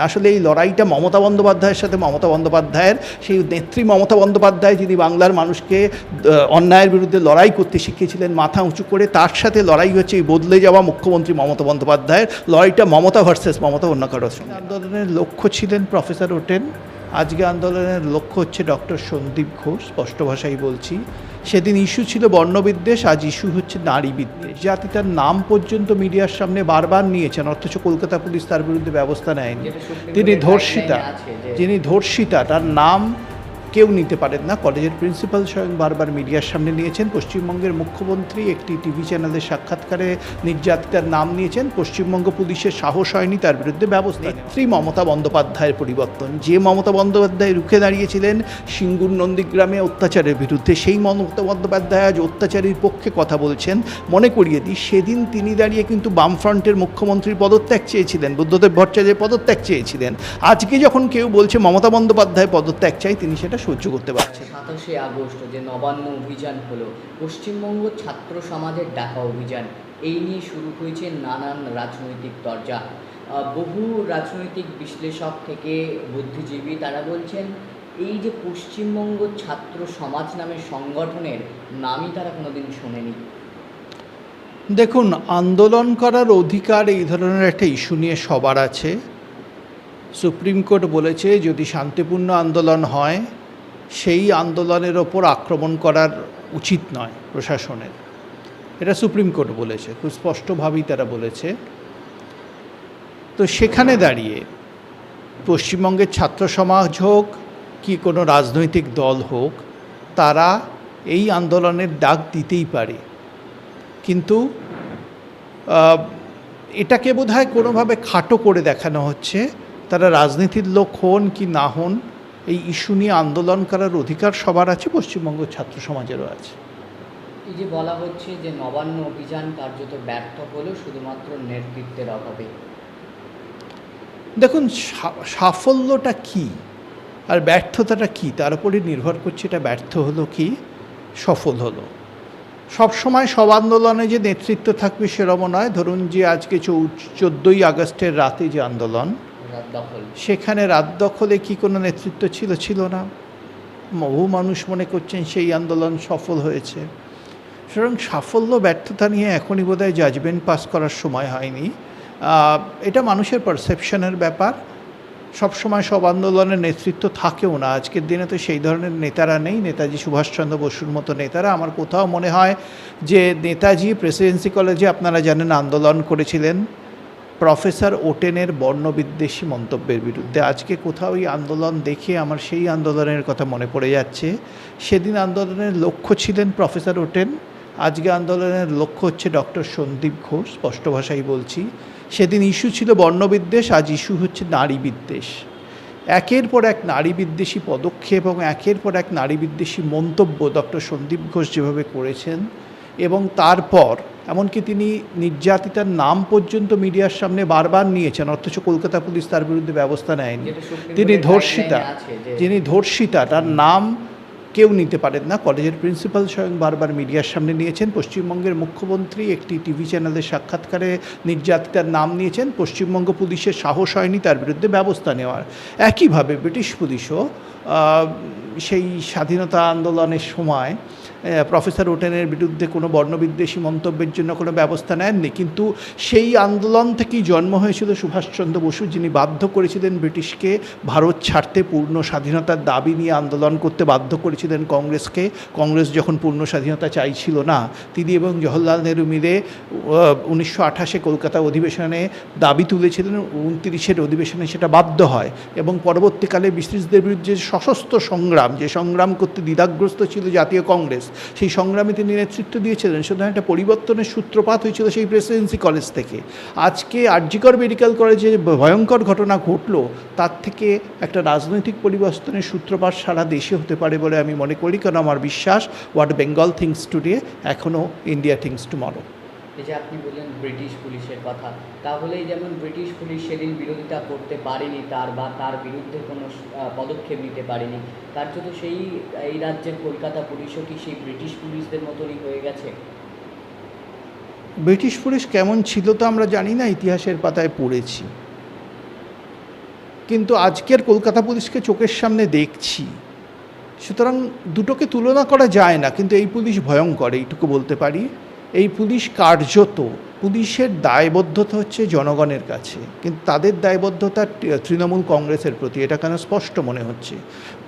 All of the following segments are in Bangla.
আসলে এই লড়াইটা মমতা বন্দ্যোপাধ্যায়ের সাথে মমতা বন্দ্যোপাধ্যায়ের, সেই নেত্রী মমতা বন্দ্যোপাধ্যায় যিনি বাংলার মানুষকে অন্যায়ের বিরুদ্ধে লড়াই করতে শিখিয়েছিলেন, মাথা উঁচু করে তার সাথে লড়াই হচ্ছে এই বদলে যাওয়া মুখ্যমন্ত্রী মমতা বন্দ্যোপাধ্যায়ের। লড়াইটা মমতা ভার্সেস মমতা অন্য সঙ্গে আন্দোলনের লক্ষ্য ছিলেন প্রফেসর ওটেন। আজকে আন্দোলনের লক্ষ্য হচ্ছে ডক্টর সন্দীপ ঘোষ, স্পষ্ট ভাষায় বলছি। সেদিন ইস্যু ছিল বর্ণবিদ্বেষ আজ ইস্যু হচ্ছে নারী বিদ্বেষ জাতি তার নাম পর্যন্ত মিডিয়ার সামনে বারবার নিয়েছেন অথচ কলকাতা পুলিশ তার বিরুদ্ধে ব্যবস্থা নেয়নি। তিনি ধর্ষিতা যিনি ধর্ষিতা তার নাম কেউ নিতে পারেন না। কলেজের প্রিন্সিপাল স্বয়ং বারবার মিডিয়ার সামনে নিয়েছেন। পশ্চিমবঙ্গের মুখ্যমন্ত্রী একটি টিভি চ্যানেলের সাক্ষাৎকারে নির্যাতিতার নাম নিয়েছেন। পশ্চিমবঙ্গ পুলিশের সাহস হয়নি, তার বিরুদ্ধে ব্যবস্থা নেত্রী মমতা বন্দ্যোপাধ্যায়ের পরিবর্তন। যে মমতা বন্দ্যোপাধ্যায় রুখে দাঁড়িয়েছিলেন সিঙ্গুর নন্দীগ্রামে অত্যাচারের বিরুদ্ধে, সেই মমতা বন্দ্যোপাধ্যায় আজ অত্যাচারীর পক্ষে কথা বলছেন। মনে করিয়ে দিই, সেদিন তিনি দাঁড়িয়ে কিন্তু বামফ্রন্টের মুখ্যমন্ত্রীর পদত্যাগ চেয়েছিলেন। বুদ্ধদেব ভট্টাচার্যের পদত্যাগ চেয়েছিলেন। আজকে যখন কেউ বলছে মমতা বন্দ্যোপাধ্যায় পদত্যাগ চাই, তিনি সেটা সহ্য করতে পারছে সাতাশে আগস্ট যে নবান্ন অভিযান হলো পশ্চিমবঙ্গ ছাত্র সমাজের ডাকা অভিযান এই নিয়ে শুরু হয়েছে নানান রাজনৈতিক দরজা বহু রাজনৈতিক বিশ্লেষক থেকে বুদ্ধিজীবী তারা বলছেন এই যে পশ্চিমবঙ্গ ছাত্র সমাজ নামের সংগঠনের নামই তারা কোনোদিন শোনেনি। দেখুন আন্দোলন করার অধিকার এই ধরনের একটা ইস্যু নিয়ে সবার আছে। সুপ্রিম কোর্ট বলেছে যদি শান্তিপূর্ণ আন্দোলন হয় সেই আন্দোলনের ওপর আক্রমণ করার উচিত নয় প্রশাসনের। এটা সুপ্রিম কোর্ট বলেছে, খুব স্পষ্টভাবেই তারা বলেছে। তো সেখানে দাঁড়িয়ে পশ্চিমবঙ্গের ছাত্র সমাজ হোক কি কোনো রাজনৈতিক দল হোক, তারা এই আন্দোলনের ডাক দিতেই পারে। কিন্তু এটাকে বোধহয় কোনোভাবে খাটো করে দেখানো হচ্ছে, তারা রাজনীতির লোক হন কি না হন এই ইস্যু নিয়ে আন্দোলন করার অধিকার সবার আছে পশ্চিমবঙ্গ ছাত্র সমাজেরও আছে। এই যে বলা হচ্ছে যে নবান্ন অভিযান কার্যত ব্যর্থ হলো শুধুমাত্র নেতৃত্বের অভাবে। দেখুন সাফল্যটা কি আর ব্যর্থতাটা কি তার উপরে নির্ভর করছে এটা ব্যর্থ হলো কি সফল হলো। সব সময় সব আন্দোলনে যে নেতৃত্ব থাকবে সেরকম নয়। ধরুন যে আজকে চৌ চোদ্দোই আগস্টের রাতে যে আন্দোলন সেখানে রাত দখলে কি কোনো নেতৃত্ব ছিল? ছিল না। বহু মানুষ মনে করছেন সেই আন্দোলন সফল হয়েছে। সুতরাং সাফল্য, ব্যর্থতা নিয়ে এখনই বোধহয় জাজমেন্ট পাস করার সময় হয়নি। এটা মানুষের পারসেপশনের ব্যাপার। সবসময় সব আন্দোলনের নেতৃত্ব থাকেও না। আজকের দিনে তো সেই ধরনের নেতারা নেই। নেতাজি সুভাষচন্দ্র বসুর মতো নেতারা। আমার কোথাও মনে হয় যে নেতাজি প্রেসিডেন্সি কলেজে আপনারা জানেন আন্দোলন করেছিলেন। প্রফেসর ওটেনের বর্ণবিদ্বেষী মন্তব্যের বিরুদ্ধে আজকে কোথাও এই আন্দোলন দেখে আমার সেই আন্দোলনের কথা মনে পড়ে যাচ্ছে। সেদিন আন্দোলনের লক্ষ্য ছিলেন প্রফেসর ওটেন। আজকে আন্দোলনের লক্ষ্য হচ্ছে ডক্টর সন্দীপ ঘোষ, স্পষ্ট ভাষায় বলছি। সেদিন ইস্যু ছিল বর্ণবিদ্বেষ, আজ ইস্যু হচ্ছে নারী বিদ্বেষ একের পর এক নারী বিদ্বেষী পদক্ষেপ এবং একের পর এক নারী বিদ্বেষী মন্তব্য ডক্টর সন্দীপ ঘোষ যেভাবে করেছেন এবং তারপর এমনকি তিনি নির্যাতিতার নাম পর্যন্ত মিডিয়ার সামনে বারবার নিয়েছেন অথচ কলকাতা পুলিশ তার বিরুদ্ধে ব্যবস্থা নেয়নি। তিনি ধর্ষিতা যিনি ধর্ষিতা তার নাম কেউ নিতে পারেন না। কলেজের প্রিন্সিপাল স্বয়ং বারবার মিডিয়ার সামনে নিয়েছেন। পশ্চিমবঙ্গের মুখ্যমন্ত্রী একটি টিভি চ্যানেলের সাক্ষাৎকারে নির্যাতিতার নাম নিয়েছেন। পশ্চিমবঙ্গ পুলিশের সাহস হয়নি তার বিরুদ্ধে ব্যবস্থা নেওয়ার। একইভাবে ব্রিটিশ পুলিশও সেই স্বাধীনতা আন্দোলনের সময় প্রফেসর ওটেনের বিরুদ্ধে কোনো বর্ণবিদ্বেষী মন্তব্যের জন্য কোনো ব্যবস্থা নেননি। কিন্তু সেই আন্দোলন থেকেই জন্ম হয়েছিল সুভাষচন্দ্র বসু, যিনি বাধ্য করেছিলেন ব্রিটিশকে ভারত ছাড়তে পূর্ণ স্বাধীনতার দাবি নিয়ে আন্দোলন করতে বাধ্য করেছিলেন কংগ্রেসকে। কংগ্রেস যখন পূর্ণ স্বাধীনতা চাইছিল না, তিনি এবং জওহরলাল নেহরু মিলে উনিশশো আঠাশে কলকাতা অধিবেশনে দাবি তুলেছিলেন, উনত্রিশের অধিবেশনে সেটা বাধ্য হয় এবং পরবর্তীকালে ব্রিটিশদের বিরুদ্ধে সশস্ত্র সংগ্রাম, যে সংগ্রাম করতে দ্বিধাগ্রস্ত ছিল জাতীয় কংগ্রেস সেই সংগ্রামে তিনি নেতৃত্ব দিয়েছিলেন। সুতরাং একটা পরিবর্তনের সূত্রপাত হয়েছিল সেই প্রেসিডেন্সি কলেজ থেকে। আজকে আরজিকর মেডিকেল কলেজে ভয়ঙ্কর ঘটনা ঘটলো, তার থেকে একটা রাজনৈতিক পরিবর্তনের সূত্রপাত সারা দেশে হতে পারে বলে আমি মনে করি। কারণ আমার বিশ্বাস হোয়াট বেঙ্গল থিংস টুডে এখনও ইন্ডিয়া থিংস টুমরো এই যে আপনি বললেন ব্রিটিশ পুলিশের কথা তাহলে যেমন ব্রিটিশ পুলিশ সেদিন বিরোধিতা করতে পারেনি তার বা তার বিরুদ্ধে কোনো পদক্ষেপ নিতে পারেনি, তার জন্য সেই, এই রাজ্যের কলকাতা পুলিশও কি সেই ব্রিটিশ পুলিশদের মতনই হয়ে গেছে? ব্রিটিশ পুলিশ কেমন ছিল তো আমরা জানি না, ইতিহাসের পাতায় পড়েছি। কিন্তু আজকের কলকাতা পুলিশকে চোখের সামনে দেখছি, সুতরাং দুটোকে তুলনা করা যায় না, কিন্তু এই পুলিশ ভয়ঙ্কর, এইটুকু বলতে পারি। এই পুলিশ কার্যত পুলিশের দায়বদ্ধতা হচ্ছে জনগণের কাছে, কিন্তু তাদের দায়বদ্ধতা তৃণমূল কংগ্রেসের প্রতি, এটা কেন স্পষ্ট মনে হচ্ছে?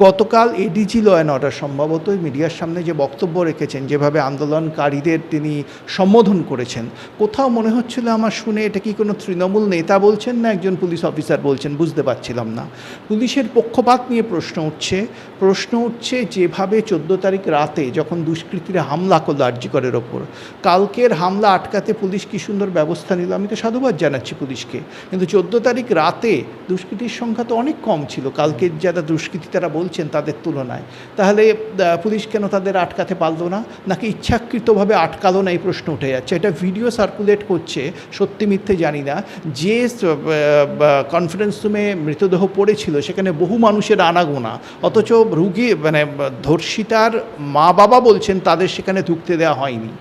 গতকাল এডিজি ল অ্যান্ড অর্ডার সম্ভবত মিডিয়ার সামনে যে বক্তব্য রেখেছেন, যেভাবে আন্দোলনকারীদের তিনি সম্বোধন করেছেন, কোথাও মনে হচ্ছিল আমার শুনে এটা কি কোনো তৃণমূল নেতা বলছেন না একজন পুলিশ অফিসার বলছেন, বুঝতে পারছিলাম না। পুলিশের পক্ষপাত নিয়ে প্রশ্ন উঠছে প্রশ্ন উঠছে যেভাবে চোদ্দ তারিখ রাতে যখন দুষ্কৃতীরা হামলা করল আর্যিকরের ওপর, কালকের হামলা আটকাতে পুলিশ কি সুন্দর ব্যবস্থা নিল। আমি তো সাধুবাদ জানাচ্ছি পুলিশকে। কিন্তু চোদ্দ তারিখ রাতে দুষ্কৃতীর সংখ্যা তো অনেক কম ছিল। কালকের যারা দুষ্কৃতী তারা বলছেন তাদের তুলনায়। তাহলে পুলিশ কেন তাদের আটকাতে পারল না? নাকি ইচ্ছাকৃতভাবে আটকালো না? এই প্রশ্ন উঠে যাচ্ছে। এটা ভিডিও সার্কুলেট করছে, সত্যি মিথ্যে জানি না। যে কনফারেন্স রুমে মৃতদেহ পড়েছিল, সেখানে বহু মানুষের আনাগোনা। অথচ রুগী মানে ধর্ষিতার মা বাবা বলছেন তাদের সেখানে ঢুকতে দেওয়া হয়নি।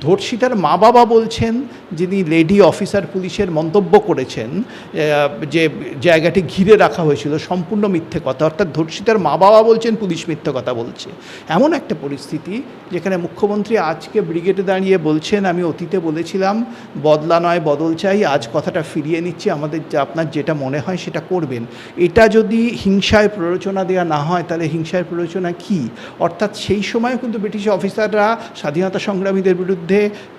ধর্ষিতার মা বাবা বলছেন, যিনি লেডি অফিসার পুলিশের মন্তব্য করেছেন যে জায়গাটি ঘিরে রাখা হয়েছিল সম্পূর্ণ মিথ্যে কথা, অর্থাৎ ধর্ষিতার মা বাবা বলছেন, পুলিশ মিথ্যে কথা বলছে। এমন একটা পরিস্থিতি যেখানে মুখ্যমন্ত্রী আজকে ব্রিগেডে দাঁড়িয়ে বলছেন, আমি অতীতে বলেছিলাম, বদলা নয়, বদল চাই, আজ কথাটা ফিরিয়ে নিচ্ছি, আমাদের আপনার যেটা মনে হয় সেটা করবেন। এটা যদি হিংসায় প্ররোচনা দেওয়া না হয়, তাহলে হিংসায় প্ররোচনা কি? অর্থাৎ সেই সময়ও কিন্তু ব্রিটিশ অফিসাররা স্বাধীনতা সংগ্রামীদের বিরুদ্ধে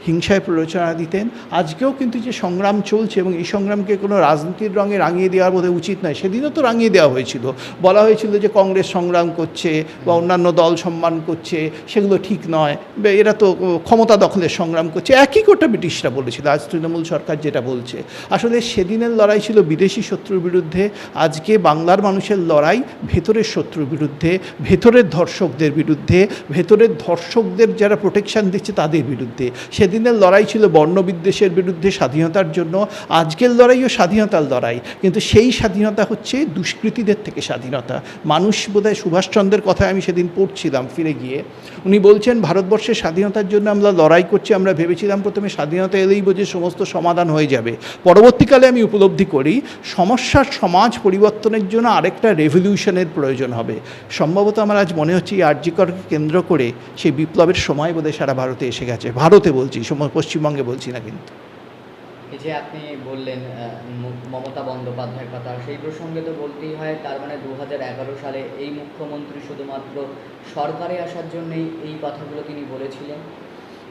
হিংসায় প্ররোচনা দিতেন। আজকেও কিন্তু যে সংগ্রাম চলছে এবং এই সংগ্রামকে কোনো রাজনীতির রঙে রাঙিয়ে দেওয়ার বোধহয় উচিত নয়। সেদিনও তো রাঙিয়ে দেওয়া হয়েছিল। বলা হয়েছিল যে কংগ্রেস সংগ্রাম করছে বা অন্যান্য দল সম্মান করছে, সেগুলো ঠিক নয়। এরা তো ক্ষমতা দখলের সংগ্রাম করছে। একই কোটা ব্রিটিশরা বলেছিল, আজ তৃণমূল সরকার যেটা বলছে। আসলে সেদিনের লড়াই ছিল বিদেশি শত্রুর বিরুদ্ধে। আজকে বাংলার মানুষের লড়াই ভেতরের শত্রুর বিরুদ্ধে, ভেতরের ধর্ষকদের বিরুদ্ধে, ভেতরের ধর্ষকদের যারা প্রোটেকশন দিচ্ছে তাদের বিরুদ্ধে। সেদিনের লড়াই ছিল বর্ণবিদ্বেষের বিরুদ্ধে স্বাধীনতার জন্য। আজকের লড়াইও স্বাধীনতার লড়াই। কিন্তু সেই স্বাধীনতা হচ্ছে দুষ্কৃতীদের থেকে স্বাধীনতা। মানুষ বোধহয় সুভাষচন্দ্রের কথা আমি সেদিন পড়ছিলাম ফিরে গিয়ে। উনি বলছেন, ভারতবর্ষের স্বাধীনতার জন্য আমরা লড়াই করছি, আমরা ভেবেছিলাম প্রথমে স্বাধীনতা এলেই বোঝে সমস্ত সমাধান হয়ে যাবে। পরবর্তীকালে আমি উপলব্ধি করি, সমস্যার সমাজ পরিবর্তনের জন্য আরেকটা রেভলিউশনের প্রয়োজন হবে। সম্ভবত আমার আজ মনে হচ্ছে এই আর্যিকরকে কেন্দ্র করে সেই বিপ্লবের সময় বোধহয় সারা ভারতে এসে গেছে। ভারতে বলছি সম- পশ্চিমবঙ্গে বলছি না কিন্তু। এই যে আপনি বললেন মমতা বন্দ্যোপাধ্যায়ের কথা সেই প্রসঙ্গে তো বলতেই হয় তার মানে দু হাজার এগারো সালে এই মুখ্যমন্ত্রী শুধুমাত্র সরকারে আসার জন্যই এই কথাগুলো তিনি বলেছিলেন?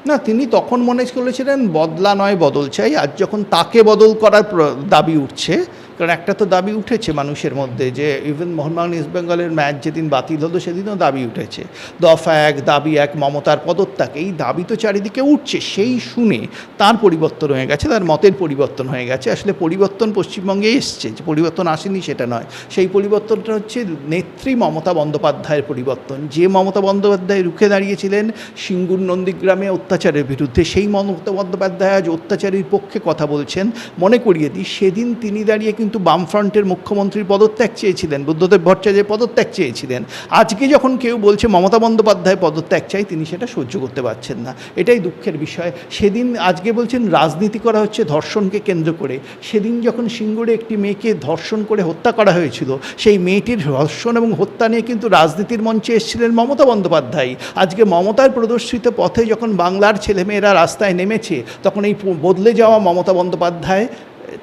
না তিনি তখন মনে করেছিলেন বদলা নয় বদল চাই। আজ যখন তাকে বদল করার দাবি উঠছে কারণ একটা তো দাবি উঠেছে মানুষের মধ্যে যে ইভেন মোহনবাগান ইস্ট বেঙ্গলের ম্যাচ যেদিন বাতিল হলো সেদিনও দাবি উঠেছে। দফা এক, দাবি এক, মমতার পদত্যাগ, এই দাবি তো চারিদিকে উঠছে, সেই শুনে তার পরিবর্তন হয়ে গেছে, তার মতের পরিবর্তন হয়ে গেছে। আসলে পরিবর্তন পশ্চিমবঙ্গে এসছে, যে পরিবর্তন আসেনি সেটা নয়। সেই পরিবর্তনটা হচ্ছে নেত্রী মমতা বন্দ্যোপাধ্যায়ের পরিবর্তন। যে মমতা বন্দ্যোপাধ্যায় রুখে দাঁড়িয়েছিলেন সিঙ্গুর নন্দীগ্রামে অত্যাচারের বিরুদ্ধে, সেই মমতা বন্দ্যোপাধ্যায় আজ অত্যাচারীর পক্ষে কথা বলছেন। মনে করিয়ে দিই, সেদিন তিনি দাঁড়িয়ে কিন্তু বামফ্রন্টের মুখ্যমন্ত্রীর পদত্যাগ চেয়েছিলেন, বুদ্ধদেব ভট্টাচার্যের পদত্যাগ চেয়েছিলেন। আজকে যখন কেউ বলছে মমতা বন্দ্যোপাধ্যায় পদত্যাগ চাই, তিনি সেটা সহ্য করতে পারছেন না। এটাই দুঃখের বিষয়। সেদিন আজকে বলছেন, রাজনীতি করা হচ্ছে ধর্ষণকে কেন্দ্র করে। সেদিন যখন সিঙ্গুরে একটি মেয়েকে ধর্ষণ করে হত্যা করা হয়েছিল, সেই মেয়েটির ধর্ষণ এবং হত্যা নিয়ে কিন্তু রাজনীতির মঞ্চে এসেছিলেন মমতা বন্দ্যোপাধ্যায়। আজকে মমতার প্রদর্শিত পথে যখন বাংলার ছেলেমেয়েরা রাস্তায় নেমেছে, তখন এই বদলে যাওয়া মমতা বন্দ্যোপাধ্যায়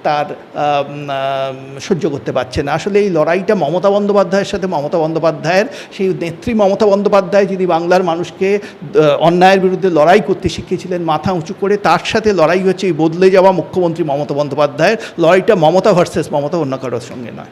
তার সহ্য করতে পারছে না। আসলে এই লড়াইটা মমতা বন্দ্যোপাধ্যায়ের সাথে মমতা বন্দ্যোপাধ্যায়ের, সেই নেত্রী মমতা বন্দ্যোপাধ্যায় যিনি বাংলার মানুষকে অন্যায়ের বিরুদ্ধে লড়াই করতে শিখিয়েছিলেন, মাথা উঁচু করে তার সাথে লড়াই হচ্ছে এই বদলে যাওয়া মুখ্যমন্ত্রী মমতা বন্দ্যোপাধ্যায়ের। লড়াইটা মমতা ভার্সেস মমতা অন্য কারোর সঙ্গে নয়।